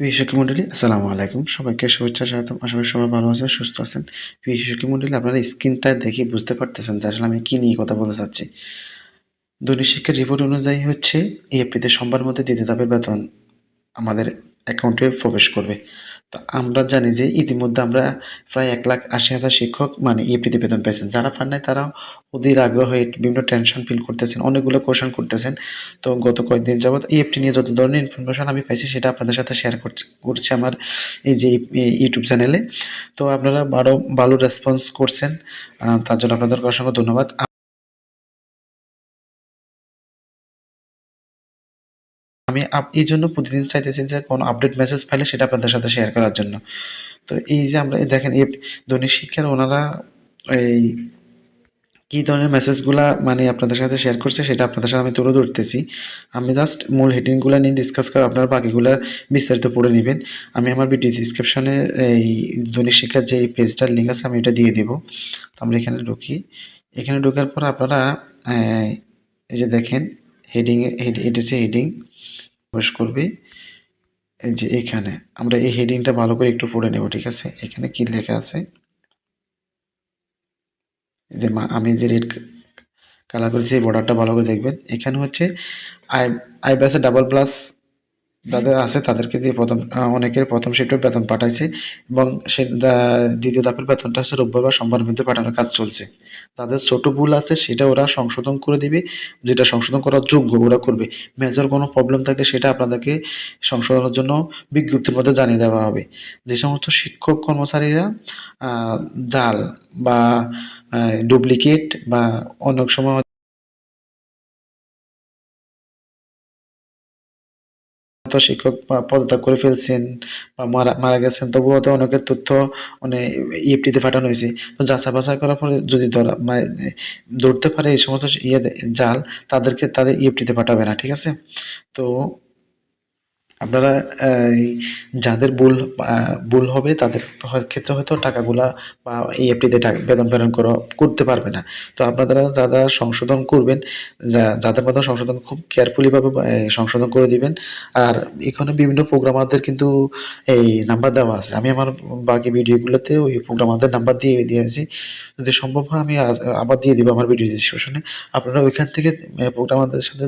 বিশেষজ্ঞ মন্ডলী, আসসালামু আলাইকুম। সবাইকে শুভেচ্ছা, স্বাগতম। আশা সবাই ভালো আছেন, সুস্থ আছেন। বিশেষজ্ঞ মন্ডলী, আপনারা স্ক্রিনটা দেখে বুঝতে পারতেছেন যে আসলে আমি কী নিয়ে কথা বলতে চাচ্ছি। দৈনিক শিক্ষার রিপোর্ট অনুযায়ী হচ্ছে এপ্রিতে সোমবার মধ্যে দ্বিতীয় ধাপের বেতন আমাদের অ্যাকাউন্টে প্রবেশ করবে। তো আমরা জানি যে ইতিমধ্যে আমরা প্রায় এক লাখ আশি হাজার শিক্ষক মানে ইএপিতে বেতন পেয়েছেন। যারা পান নাই তারা অধীর আগ্রহ হয়ে বিভিন্ন টেনশন ফিল করতেছেন, অনেকগুলো কোশ্চেন করতেছেন। তো গত কয়েকদিন যাবৎ ইএফটি নিয়ে যত ধরনের ইনফরমেশন আমি পাইছি সেটা আপনাদের সাথে শেয়ার করছি আমার এই যে ইউটিউব চ্যানেলে তো আপনারা আরও ভালো রেসপন্স করছেন। তার জন্য আপনাদেরকে অসংখ্য ধন্যবাদ। আমি এই জন্য প্রতিদিন চাইতেছি যে কোনো আপডেট মেসেজ পাইলে সেটা আপনাদের সাথে শেয়ার করার জন্য। তো এই যে আমরা দেখেন, এই দৈনিক শিক্ষার ওনারা এই কী ধরনের মেসেজগুলা মানে আপনাদের সাথে শেয়ার করছে সেটা আপনাদের সাথে আমি তুলে ধরতেছি। আমি জাস্ট মূল হেডিংগুলো নিয়ে ডিসকাস করে আপনারা বাকিগুলো বিস্তারিত পড়ে নেবেন। আমি আমার ভিডিও ডিসক্রিপশনে এই দৈনিক শিক্ষার যে পেজটার লিঙ্ক আছে আমি এটা দিয়ে দেবো। তো আমরা এখানে ঢুকি। এখানে ঢোকার পর আপনারা, এই যে দেখেন হেডিং এটা হচ্ছে হেডিং প্রবেশ করবে। যে এখানে, আমরা এই হেডিংটা ভালো করে একটু পড়ে নেব, ঠিক আছে? এখানে কি লেখা আছে? যে আমি যে রেড কালার করেছি, এই বর্ডারটা ভালো করে দেখবেন। এখানে হচ্ছে আই আই ব্যাসে ডাবল প্লাস যাদের আছে, তাদেরকে দিয়ে প্রথম অনেকের প্রথম শিফটের বেতন পাঠাইছে এবং সে দ্বিতীয় ধাপের বেতনটা হচ্ছে রোববার বা সোমবার মধ্যে পাঠানোর কাজ চলছে। তাদের ছোট ভুল আছে, সেটা ওরা সংশোধন করে দিবে, যেটা সংশোধন করার যোগ্য ওরা করবে। মেজর কোনো প্রবলেম থাকলে সেটা আপনাদেরকে সংশোধনের জন্য বিজ্ঞপ্তির মধ্যে জানিয়ে দেওয়া হবে। যে সমস্ত শিক্ষক কর্মচারীরা জাল বা ডুপ্লিকেট বা অনেক সময় হয়তো শিক্ষক পদত্যাগ করে ফেলছেন বা মারা মারা গেছেন, তবুও তো অনেকের তথ্য মানে ইএফটিতে পাঠানো হয়েছে। তো যাচাই বাছাই করার পরে যদি ধরা মানে ধরতে পারে এই সমস্ত ইয়ে জাল, তাদেরকে, তাদের ইএফটিতে পাঠাবে না, ঠিক আছে? তো আপনারা, এই যাদের ভুল ভুল হবে, তাদের ক্ষেত্রে হয়তো টাকাগুলা বা ইএফটিতে টাকা বেতন প্রেরণ করা, করতে পারবে না। তো আপনারা যারা সংশোধন করবেন যাদের মাধ্যমে সংশোধন খুব কেয়ারফুলিভাবে সংশোধন করে দিবেন, আর এখানে বিভিন্ন প্রোগ্রামারদের কিন্তু এই নাম্বার দেওয়া আছে। আমি আমার বাকি ভিডিওগুলোতে ওই প্রোগ্রামারদের নাম্বার দিয়ে দিয়েছি যদি সম্ভব হয়, আমি আবার দিয়ে দিব আমার ভিডিও ডিসক্রিপশনে আপনারা ওইখান থেকে প্রোগ্রামারদের সাথে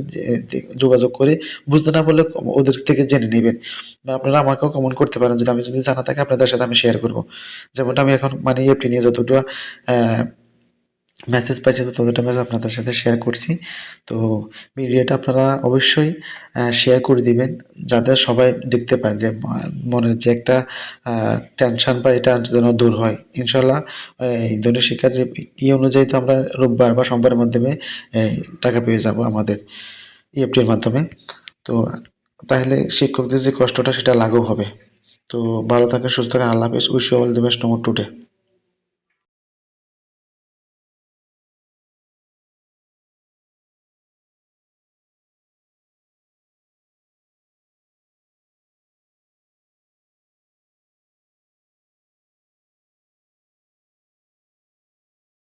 যোগাযোগ করে, বুঝতে না পারলে ওদের থেকে জেনে নেবেন বা আপনারা আমাকেও কমেন্ট করতে পারেন যদি আমি যদি জানা থাকে আপনাদের সাথে আমি শেয়ার করব। যেমনটা আমি এখন মানে এফটি নিয়ে যতটা মেসেজ পাইছি ততটা মেসেজ আপনাদের সাথে শেয়ার করছি। তো ভিডিওটা আপনারা অবশ্যই শেয়ার করে দিবেন যাতে সবাই দেখতে পায় যে মনের যে একটা টেনশন বা এটা যেন দূর হয়। ইনশাল্লাহ এই দৈনিক শিক্ষার ই অনুযায়ী তো আমরা রোববার বা সোমবারের মাধ্যমে টাকা পেয়ে যাব আমাদের ইএফটির মাধ্যমে। তো তাহলে শিক্ষকদের যে কষ্টটা, সেটা লাঘব হবে। তো ভালো থাকেন, সুস্থ থাকেন, আল্লাহ হাফিজ। Wish all the best number today.